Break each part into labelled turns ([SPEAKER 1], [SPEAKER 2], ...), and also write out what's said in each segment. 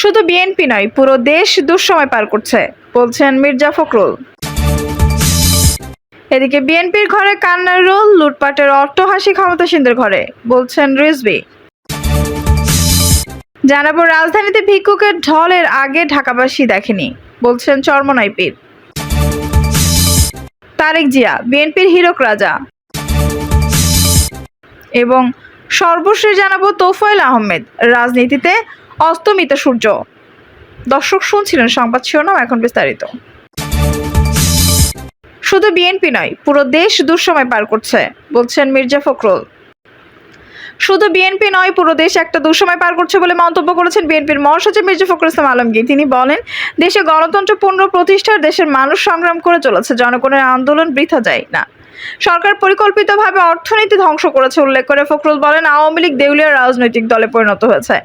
[SPEAKER 1] শুধু বিএনপি নয়, পুরো দেশ দুঃসময় পার করছে, বলছেন মির্জা ফখরুল। এদিকে বিএনপির ঘরে কান্নার রোল, লুটপাটের অট্টহাসি ক্ষমতাসীনদের ঘরে, বলছেন রিজভি। জানাব রাজধানীতে ভিক্ষুকের ঢলের আগে ঢাকাবাসী দেখেনি, বলছেন চরমনাই পীর। তারেক জিয়া, বিএনপির হীরক রাজা। এবং সর্বশেষ জানাব তোফায়েল আহমেদ, রাজনীতিতে অস্তমিত সূর্য। দর্শক শুনছিলেন সংবাদ শিরোনাম এখন বিস্তারিত। শুধু বিএনপি নয়, পুরো দেশ দুঃসময় পার করছে, বলছেন মির্জা ফখরুল। শুধু বিএনপি নয়, পুরো দেশ একটা দুঃসময় পার করছে বলে মন্তব্য করেছেন বিএনপির মহাসচিব মির্জা ফখরুল ইসলাম আলমগীর। তিনি বলেন, দেশে গণতন্ত্র পুনঃ প্রতিষ্ঠার দেশের মানুষ সংগ্রাম করে চলেছে, জনগণের আন্দোলন বৃথা যায় না। সরকার পরিকল্পিতভাবে অর্থনীতি ধ্বংস করেছে, উল্লেখ করে ফখরুল বলেন, আওয়ামী লীগ দেউলিয়া রাজনৈতিক দলে পরিণত হয়েছে।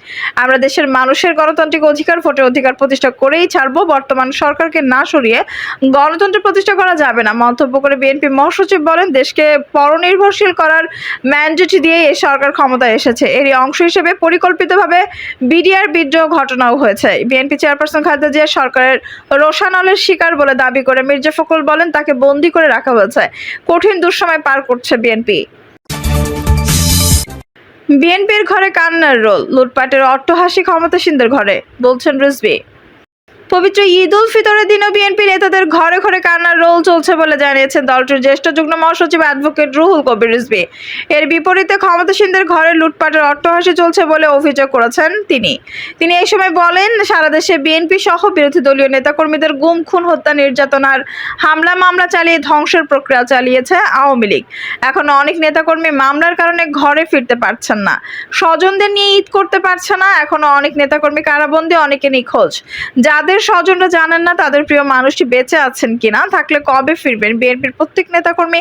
[SPEAKER 1] আমরা দেশের মানুষের গণতান্ত্রিক অধিকার, ভোটের অধিকার প্রতিষ্ঠা করেই ছাড়বো, বর্তমান সরকারকে না সরিয়ে গণতন্ত্র প্রতিষ্ঠা করা যাবে না, মন্তব্য করে বিএনপি মহাসচিব বলেন, দেশকে পরনির্ভরশীল করার ম্যান্ডেট দিয়ে এই সরকার ক্ষমতায় এসেছে। এরই অংশ হিসেবে পরিকল্পিতভাবে বিডিআর বিদ্রোহ ঘটনাও হয়েছে। বিএনপি চেয়ারপারসন খালেদা জিয়া সরকারের রোশানলের শিকার বলে দাবি করে মির্জা ফখরুল বলেন, তাকে বন্দি করে রাখা হয়েছে। কঠিন দুঃসময় পার করছে বিএনপি। বিএনপির ঘরে কান্নার রোল, লুটপাটের অট্টহাসি ক্ষমতাসীনদের ঘরে, বলছেন রিজভি। পবিত্র ঈদ উল ফিতরের দিনও বিএনপি নেতাদের ঘরে ঘরে কান্নার রোল চলছে বলে জানিয়েছেন দলটির জ্যেষ্ঠ যুগ্ম মহাসচিব অ্যাডভোকেট রুহুল কবির রিজভি। এর বিপরীতে ক্ষমতাসীনদের ঘরে লুটপাটের অট্টহাসি চলছে বলে অভিযোগ করেছেন তিনি। তিনি এই সময় বলেন, সারা দেশে বিএনপি সহ বিরোধী দলীয় নেতাকর্মীদের গুম, খুন, হত্যা নির্যাতনার হামলা, মামলা চালিয়ে ধ্বংসের প্রক্রিয়া চালিয়েছে আওয়ামী লীগ। এখন অনেক নেতাকর্মী মামলার কারণে ঘরে ফিরতে পারছেন না। স্বজনদের নিয়ে ঈদ করতে পারছে না। এখনও অনেক নেতাকর্মী কারাবন্দী, অনেকে নিখোঁজ। যাদের স্বজনরা জানেন না তাদের প্রিয় মানুষটি বেঁচে আছেন কিনা, থাকলে কবে ফিরবেন? বিএনপির প্রত্যেক নেতাকর্মী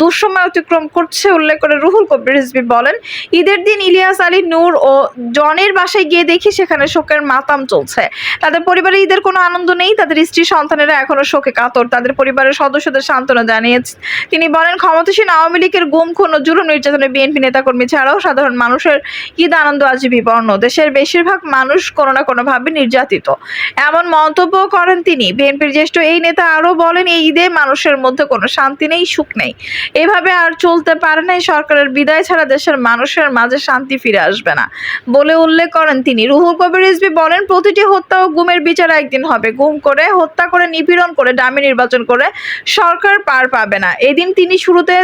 [SPEAKER 1] দুঃসময় অতিক্রম করছে, উল্লেখ করে রুহুল কবির রিজভি বলেন, ঈদের দিন ইলিয়াস আলী, নূর ও জনের বাসায় গিয়ে দেখি সেখানে শোকের মাতাম চলছে। তাদের পরিবারে ঈদের কোনো আনন্দ নেই, তাদের স্ত্রী সন্তানেরা এখনও শোকে কাতর, তাদের পরিবারের সদস্যদের সান্ত্বনা জানিয়েছে। তিনি বলেন, ক্ষমতাসীন আওয়ামী লীগের গুম, খুন ও জুলুম নির্যাতনে বিএনপি নেতাকর্মী ছাড়াও সাধারণ মানুষের ঈদ, আনন্দ আজ বিবর্ণ। দেশের বেশিরভাগ মানুষ কোনো না কোনোভাবে নির্যাতিত। এমন মন্তব্য করেন তিনি। বিএনপির জ্যেষ্ঠ এই নেতা আরও বলেন, এই ঈদে মানুষের মধ্যে কোনো শান্তি নেই, সুখ নেই। এভাবে আর চলতে পারে না সরকারের বিদায় ছাড়া দেশের মানুষের মাঝে শান্তি ফিরে আসবে না বলে উল্লেখ করেন তিনি। রুহুল কবির রিজভি বলেন, প্রতিটি হত্যা ও গুমের বিচার একদিন হবে। গুম করে, হত্যা করে, নিপীড়ন করে, ডামি নির্বাচন করে সরকার পার পাবে না। এদিন তিনি শুরুতে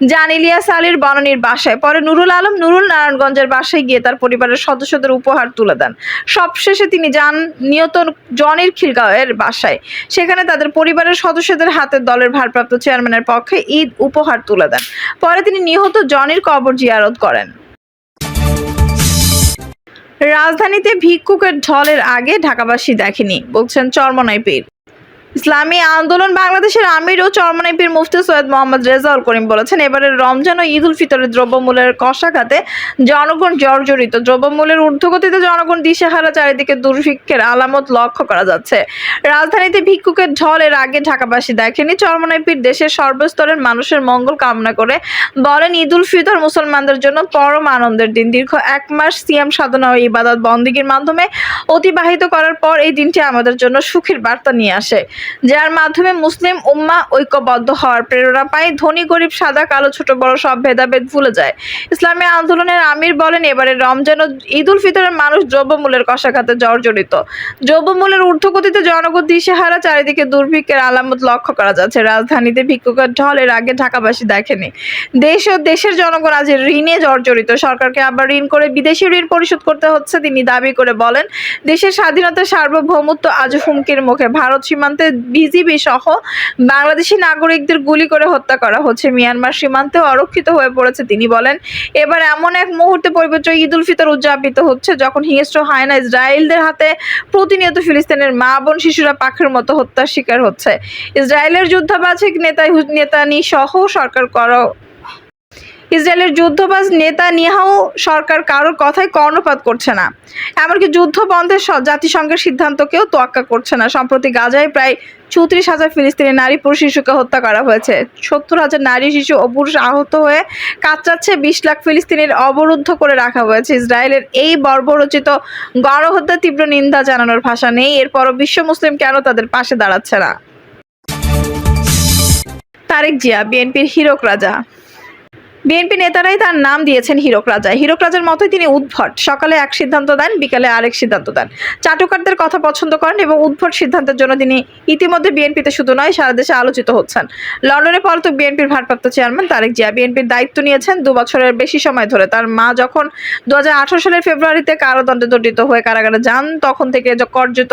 [SPEAKER 1] জান ইলিয়াস আলীর বনানীর বাসায়। পরে নুরুল আলম নুরুল নারায়ণগঞ্জের বাসায় গিয়ে তার পরিবারের সদস্যদের উপহার তুলে দেন। সবশেষে তিনি যান নিয়ত জনের খিলগাঁওয়ের বাসায়। সেখানে তাদের পরিবারের সদস্যদের হাতে দলের ভারপ্রাপ্ত চেয়ারম্যানের পক্ষে ঈদ উপহার তুলে দেন। পরে তিনি নিহত জনের কবর জিয়ারত করেন। রাজধানীতে ভিক্ষুকের ঢলের আগে ঢাকাবাসী দেখেনি, বলছেন চরমনাই পীর। ইসলামী আন্দোলন বাংলাদেশের আমির ও চরমনাই পীর মুফতি সৈয়দ মোহাম্মদ রেজাউল করিম বলেছেন, এবারের রমজান ও ঈদ উল ফিতরের দ্রব্যমূল্যের কষাঘাতে জনগণ জর্জরিত। দ্রব্যমূল্যের ঊর্ধ্বগতিতে জনগণ দিশেহারা চারিদিকে দুর্ভিক্ষের আলামত লক্ষ্য করা যাচ্ছে। রাজধানীতে ভিক্ষুকের ঢল এর আগে ঢাকাবাসী দেখেনি। চরমনাই পীর দেশের সর্বস্তরের মানুষের মঙ্গল কামনা করে বলেন, ঈদ উল ফিতর মুসলমানদের জন্য পরম আনন্দের দিন। দীর্ঘ এক মাস সিয়াম সাধনা ও ইবাদত বন্দিগির মাধ্যমে অতিবাহিত করার পর এই দিনটি আমাদের জন্য সুখের বার্তা নিয়ে আসে। যার মাধ্যমে মুসলিম উম্মা ঐক্যবদ্ধ হওয়ার প্রেরণা পায়। ধনী, গরিব, সাদা, কালো, ছোট, বড় সব ভেদাভেদ ভুলে যায়। ইসলামী আন্দোলনের আমির বলেন, এবারে রমজান ও ঈদ উল ফিতরের মানুষ দ্রব্যমূল্যের কষাঘাতে জর্জরিত। দ্রব্যমূল্যের ঊর্ধ্বগতিতে জনগণ দিশেহারা চারিদিকে দুর্ভিক্ষের আলামত লক্ষ্য করা যাচ্ছে। রাজধানীতে ভিক্ষুকের ঢলের আগে ঢাকাবাসী দেখেনি। দেশ ও দেশের জনগণ আজ ঋণে জর্জরিত। সরকারকে আবার ঋণ করে বিদেশি ঋণ পরিশোধ করতে হচ্ছে, তিনি দাবি করে বলেন, দেশের স্বাধীনতা সার্বভৌমত্ব আজ হুমকির মুখে। ভারত সীমান্তে বিজিবি সহ বাংলাদেশি নাগরিকদের গুলি করে হত্যা করা হচ্ছে। মিয়ানমার সীমান্তে অরক্ষিত হয়ে পড়েছে, তিনি বলেন। এবার এমন এক মুহূর্তে পবিত্র ঈদ উল ফিতর উদযাপিত হচ্ছে, যখন হিংস্র হায়না ইসরায়েলদের হাতে প্রতিনিয়ত ফিলিস্তিনের মা বোন শিশুরা পাখের মতো হত্যার শিকার হচ্ছে। ইসরায়েলের যুদ্ধাবাজিক নেতা নেতানি সহ সরকার করা ইসরায়েলের যুদ্ধবাজ নেতা নিহাও সরকার কারোর কথায় কর্ণপাত করছে না। এমনকি যুদ্ধ বন্ধের জাতিসংঘের সিদ্ধান্তকেও তোয়াক্কা করছে না। সম্প্রতি গাজায় প্রায় চৌত্রিশ হাজার ফিলিস্তিনি নারী পুরুষ শিশুকে হত্যা করা হয়েছে। সত্তর হাজার নারী শিশু ও পুরুষ আহত হয়ে কাতরাচ্ছে বিশ লাখ ফিলিস্তিনির অবরুদ্ধ করে রাখা হয়েছে। ইসরায়েলের এই বর্বরচিত গণহত্যা তীব্র নিন্দা জানানোর ভাষা নেই। এরপরও বিশ্ব মুসলিম কেন তাদের পাশে দাঁড়াচ্ছে না? তারেক জিয়া, বিএনপির হীরক রাজা। বিএনপি নেতারাই তার নাম দিয়েছেন হীরক রাজা। হীরক রাজার মতোই তিনি উদ্ভট। সকালে এক সিদ্ধান্ত দেন, বিকালে আরেক সিদ্ধান্ত দেন। চাটুকারদের কথা পছন্দ করেন এবং উদ্ভট সিদ্ধান্তের জন্য তিনি ইতিমধ্যে বিএনপিতে শুধু নয়, সারা দেশে আলোচিত হচ্ছেন। লন্ডনে পলাতক বিএনপির ভারপ্রাপ্ত চেয়ারম্যান তারেক জিয়া বিএনপির দায়িত্ব নিয়েছেন দু বছরের বেশি সময় ধরে। তার মা যখন দু হাজার আঠারো সালের ফেব্রুয়ারিতে কারাদণ্ডে দণ্ডিত হয়ে কারাগারে যান, তখন থেকে কার্যত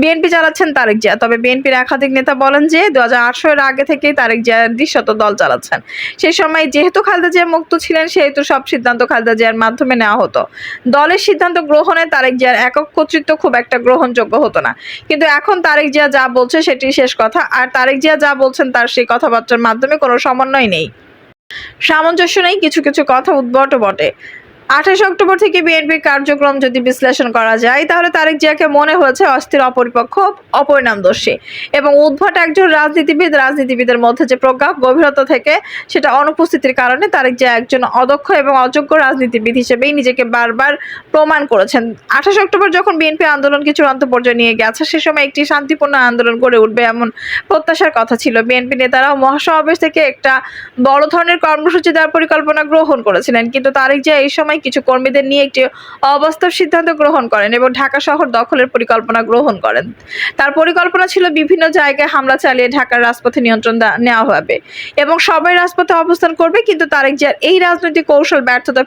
[SPEAKER 1] বিএনপি চালাচ্ছেন তারেক জিয়া। তবে বিএনপির একাধিক নেতা বলেন যে দু সালের আগে থেকেই তারেক জিয়া দৃশ্যত দল চালাচ্ছেন। সেই সময় যেহেতু খালেদা জিয়া মুক্ত ছিলেন সেহেতু সব সিদ্ধান্ত খালেদা জিয়ার মাধ্যমে নেওয়া হতো। দলের সিদ্ধান্ত গ্রহণে তারেক জিয়ার একক কর্তৃত্ব খুব একটা গ্রহণযোগ্য হতো না। কিন্তু এখন তারেক জিয়া যা বলছে সেটি শেষ কথা, আর তারেক জিয়া যা বলছেন তার সেই কথাবার্তার মাধ্যমে কোনো সমন্বয় নেই। সামঞ্জস্য নেই, কিছু কিছু কথা উদ্ভট বটে। আঠাশ অক্টোবর থেকে বিএনপির কার্যক্রম যদি বিশ্লেষণ করা যায়, তাহলে তারেক জিয়াকে মনে হয়েছে অস্থির অপরিপক্ষ অপরিণামদর্শী এবং উদ্ভট একজন রাজনীতিবিদ, রাজনীতিবিদের মধ্যে যে প্রজ্ঞা গভীরতা থেকে সেটা অনুপস্থিতির কারণে তারেক জিয়া একজন অদক্ষ এবং অযোগ্য রাজনীতিবিদ হিসেবেই নিজেকে বারবার প্রমাণ করেছেন। আঠাশ অক্টোবর যখন বিএনপি আন্দোলনকে চূড়ান্ত পর্যায়ে নিয়ে গেছে, সে সময় একটি শান্তিপূর্ণ আন্দোলন গড়ে উঠবে এমন প্রত্যাশার কথা ছিল। বিএনপি নেতারাও মহাসমাবেশ থেকে একটা বড় ধরনের কর্মসূচি দেওয়ার পরিকল্পনা গ্রহণ করেছিলেন। কিন্তু তারেক জিয়া এই সময় কিছু কর্মীদের নিয়ে একটি অবাস্তব সিদ্ধান্ত গ্রহণ করেন এবং ঢাকা শহর দখলের পরিকল্পনা গ্রহণ করেন। তার পরিকল্পনা ছিল বিভিন্ন জায়গায় হামলা চালিয়ে ঢাকার রাজপথে নিয়ন্ত্রণ নেওয়া হবে এবং সবাই রাজপথে অবস্থান করবে, কিন্তু তারেক জিয়ার এই রাজনৈতিক কৌশল ব্যর্থতা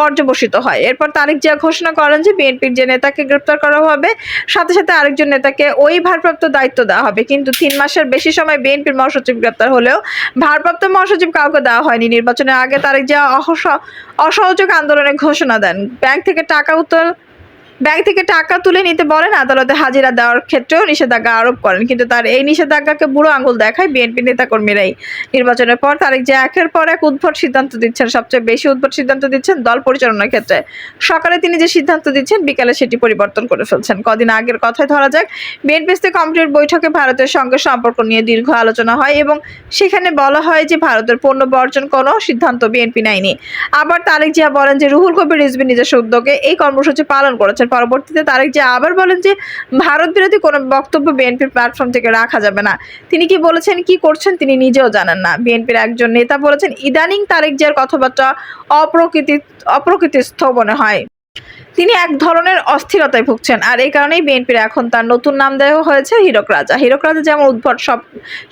[SPEAKER 1] পর্যবসিত হয়। এরপর তারেক জিয়া ঘোষণা করেন যে বিএনপির যে নেতাকে গ্রেপ্তার করা হবে, সাথে সাথে আরেকজন নেতাকে ওই ভারপ্রাপ্ত দায়িত্ব দেওয়া হবে। কিন্তু তিন মাসের বেশি সময় বিএনপির মহাসচিব গ্রেপ্তার হলেও ভারপ্রাপ্ত মহাসচিব কাউকে দেওয়া হয়নি। নির্বাচনের আগে তারেক জিয়া অসহযোগ আন্দোলনের ঘোষণা দেন। ব্যাংক থেকে টাকা উত্তোল ব্যাংক থেকে টাকা তুলে নিতে বলেন, আদালতে হাজিরা দেওয়ার ক্ষেত্রেও নিষেধাজ্ঞা আরোপ করেন। কিন্তু তার এই নিষেধাজ্ঞাকে বুড়ো আঙুল দেখায় বিএনপি নেতাকর্মীরাই। নির্বাচনের পর তারেক যে একের পর এক উদ্ভট সিদ্ধান্ত দিচ্ছেন, সবচেয়ে বেশি উদ্ভট সিদ্ধান্ত দিচ্ছেন দল পরিচালনার ক্ষেত্রে। সকালে তিনি যে সিদ্ধান্ত দিচ্ছেন, বিকালে সেটি পরিবর্তন করে ফেলছেন। কদিন আগের কথায় ধরা যাক বিএনপিতে কমিটির বৈঠকে ভারতের সঙ্গে সম্পর্ক নিয়ে দীর্ঘ আলোচনা হয় এবং সেখানে বলা হয় যে ভারতের পণ্য বর্জন কোনো সিদ্ধান্ত বিএনপি নেয়নি। আবার তারেক জিয়া বলেন যে রুহুল কবির রিজভি নিজস্ব উদ্যোগে এই কর্মসূচি পালন করেছেন। পরবর্তীতে তারেক জিয়া আবার বলেন যে ভারত বিরোধী কোনো বক্তব্য বিএনপির প্ল্যাটফর্ম থেকে রাখা যাবে না। তিনি কি বলেছেন, কি করছেন তিনি নিজেও জানেন না। বিএনপির একজন নেতা বলেছেন, ইদানিং তারেক জিয়ার কথাবার্তা অপ্রকৃতি, অপ্রকৃতিস্থ মনে হয়। তিনি এক ধরনের অস্থিরতায় ভুগছেন আর এই কারণেই বিএনপির এখন তার নতুন নাম দেওয়া হয়েছে হীরক রাজা। হীরক রাজা যেমন উদ্ভট সব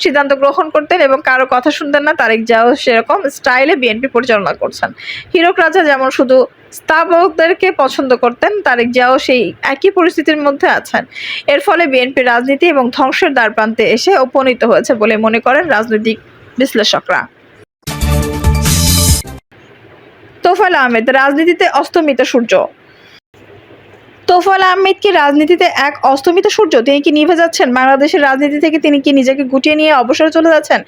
[SPEAKER 1] সিদ্ধান্ত গ্রহণ করতেন এবং কারও কথা শুনতেন না, তারেক জিয়াও সেরকম স্টাইলে বিএনপি পরিচালনা করছেন। হীরক রাজা যেমন শুধু স্থাপকদেরকে পছন্দ করতেন, তারেক জিয়াও সেই একই পরিস্থিতির মধ্যে আছেন। এর ফলে বিএনপির রাজনীতি এবং ধ্বংসের দ্বার প্রান্তে এসে উপনীত হয়েছে বলে মনে করেন রাজনৈতিক বিশ্লেষকরা। তোফাল আহমেদ, রাজনীতিতে অস্তমিত সূর্য। তোফাল আহমেদ কি রাজনীতিতে এক অস্তমিত সূর্য? তিনি কি নিভে যাচ্ছেন? বাংলাদেশের রাজনীতি থেকে তিনি কি নিজেকে গুটিয়ে নিয়ে অবসরে চলে যাচ্ছেন?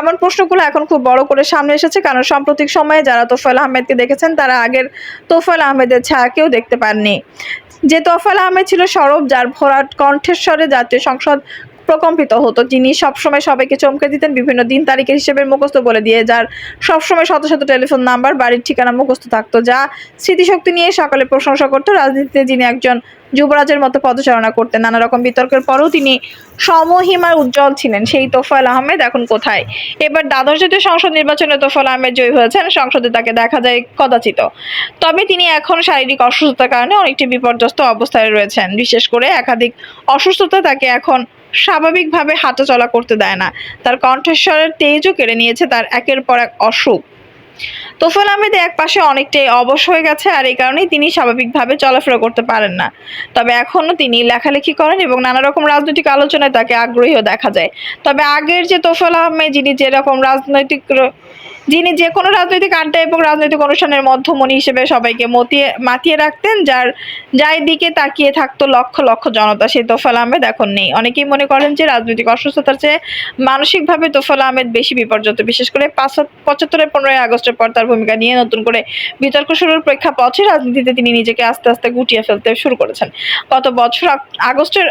[SPEAKER 1] এমন প্রশ্নগুলো এখন খুব বড় করে সামনে এসেছে, কারণ সাম্প্রতিক সময়ে যারা তোফাল আহমেদকে দেখেছেন, তারা আগের তোফাল আহমেদের ছায়া কেউ দেখতে পাননি। যে তোফাল আহমেদ ছিল সরব যার ভরাট কণ্ঠেশ্বরে জাতীয় সংসদ প্রকম্পিত হতো, যিনি সবসময় সবাইকে চমকে দিতেন, বিভিন্ন দিন তারিখের হিসেবে মুখস্থ বলে দিয়ে, যার সবসময় শত শত টেলিফোন নাম্বার, বাড়ির ঠিকানা মুখস্থ থাকতো, যা স্মৃতিশক্তি নিয়ে সকালে প্রশংসা করতো। রাজনীতিতে যিনি একজন যুবরাজের মতো পদচারণা করতেন নানা রকম বিতর্কের পরেও তিনি সমহিমার উজ্জ্বল ছিলেন। সেই তোফাল আহমেদ এখন কোথায়? এবার দ্বাদশ জাতীয় সংসদ নির্বাচনে তোফাল আহমেদ জয়ী হয়েছেন, সংসদে তাকে দেখা যায় কদাচিত। তবে তিনি এখন শারীরিক অসুস্থতার কারণে অনেকটি বিপর্যস্ত অবস্থায় রয়েছেন। বিশেষ করে একাধিক অসুস্থতা তাকে এখন স্বাভাবিকভাবে হাঁটাচলা করতে দেয় না। তার কণ্ঠস্বরের তেজও কেড়ে নিয়েছে তার একের পর এক অসুখ। তোফাল আহমেদ এক পাশে অনেকটাই অবশ হয়ে গেছে আর এই কারণেই তিনি স্বাভাবিকভাবে চলাফেরা করতে পারেন না। তবে এখনও তিনি লেখালেখি করেন এবং নানা রকম রাজনৈতিক আলোচনায় তাকে আগ্রহীও দেখা যায়। তবে আগের যে তোফাল আহমেদ, যিনি যেরকম রাজনৈতিক যিনি যে কোনো রাজনৈতিক আড্ডা এবং রাজনৈতিক অনুষ্ঠানের মধ্যমণি হিসেবে সবাইকে মতিয়ে, মাতিয়ে রাখতেন, যার যার দিকে তাকিয়ে থাকতো লক্ষ লক্ষ জনতা। সেই তোফাল আহমেদ এখন নেই। অনেকেই মনে করেন যে রাজনৈতিক অসুস্থতার চেয়ে মানসিকভাবে তোফাল আহমেদ বেশি বিপর্যত বিশেষ করে পাঁচ- পঁচাত্তরের পনেরোই আগস্টের পর তার ভূমিকা নিয়ে নতুন করে বিতর্ক শুরুর প্রেক্ষাপটে রাজনীতিতে তিনি নিজেকে আস্তে আস্তে গুটিয়ে ফেলতে শুরু করেছেন। গত বছর আগস্টের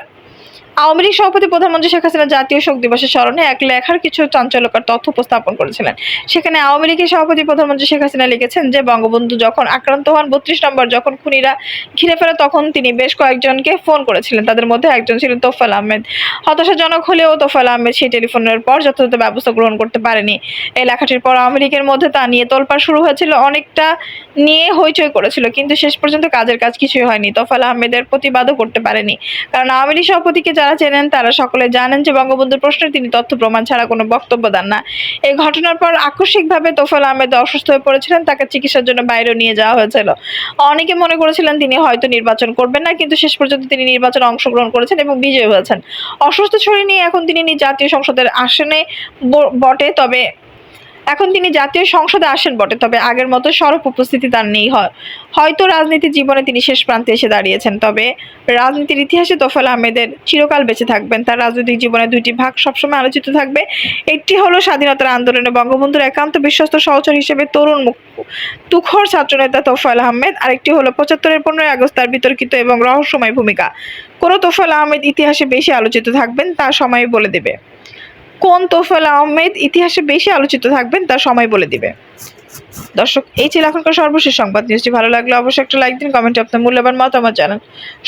[SPEAKER 1] আওয়ামী লীগ সভাপতি প্রধানমন্ত্রী শেখ হাসিনা জাতীয় শোক দিবসের স্মরণে এক লেখার কিছু চাঞ্চল্যকর তথ্য উপস্থাপন করেছিলেন। সেখানে আওয়ামী লীগের সভাপতি প্রধানমন্ত্রী শেখ হাসিনা লিখেছেন যে, বঙ্গবন্ধু যখন আক্রান্ত হন বত্রিশ নম্বর, যখন খুনিরা ঘিরে ফেলে, তখন তিনি বেশ কয়েকজনকে ফোন করেছিলেন। তাদের মধ্যে একজন ছিলেন তোফাল আহমেদ। হতাশাজনক হলেও তোফাল আহমেদ সেই টেলিফোনের পর যথাযথ ব্যবস্থা গ্রহণ করতে পারেনি। এই লেখাটির পর আওয়ামী লীগের মধ্যে তা নিয়ে তোলপাড় শুরু হয়েছিল। অনেকটা নিয়ে হইচই করেছিল, কিন্তু শেষ পর্যন্ত কাজের কাজ কিছুই হয়নি। তোফাল আহমেদের প্রতিবাদও করতে পারেনি। কারণ আওয়ামী লীগ সভাপতিকে যারা চেনেন তারা সকলে জানেন যে বঙ্গবন্ধুর প্রশ্নে তিনি তথ্য প্রমাণ ছাড়া কোনো বক্তব্য দেন না। এই ঘটনার পর আকস্মিকভাবে তোফাল আহমেদ অসুস্থ হয়ে পড়েছিলেন, তাকে চিকিৎসার জন্য বাইরে নিয়ে যাওয়া হয়েছিল। অনেকে মনে করেছিলেন তিনি হয়তো নির্বাচন করবেন না, কিন্তু শেষ পর্যন্ত তিনি নির্বাচনে অংশগ্রহণ করেছেন এবং বিজয়ী হয়েছেন। অসুস্থ ছড়িয়ে নিয়ে এখন তিনি জাতীয় সংসদের আসনে বটে, তবে এখন তিনি জাতীয় সংসদে আসেন বটে, তবে আগের মতো সরব উপস্থিতি তার নেই হয়। হয়তো রাজনীতি জীবনে তিনি শেষ প্রান্তে এসে দাঁড়িয়েছেন, তবে রাজনীতির ইতিহাসে তোফাল আহমেদের চিরকাল বেঁচে থাকবেন। তার রাজনৈতিক জীবনে দুইটি ভাগ সবসময় আলোচিত থাকবে। একটি হলো স্বাধীনতার আন্দোলনে বঙ্গবন্ধুর একান্ত বিশ্বস্ত সহচর হিসেবে তরুণ মুখ তুখর ছাত্রনেতা তোফাল আহমেদ, আরেকটি হলো পঁচাত্তরের পনেরোই আগস্ট তার বিতর্কিত এবং রহস্যময় ভূমিকা। কোনো তোফাল আহমেদ ইতিহাসে বেশি আলোচিত থাকবেন তা সময় বলে দেবে। কোন তোফাল আহমেদ ইতিহাসে বেশি আলোচিত থাকবেন তার সময় বলে দিবে। দর্শক, এই ছিল এখনকার সর্বশেষ সংবাদ। নিউজটি ভালো লাগলে অবশ্যই একটা লাইক দিন কমেন্টে আপনার মূল্যবান মতামত জানান।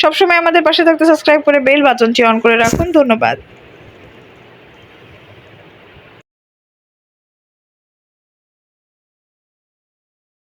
[SPEAKER 1] সবসময় আমাদের পাশে থাকতে সাবস্ক্রাইব করে বেল বাটনটি অন করে রাখুন। ধন্যবাদ।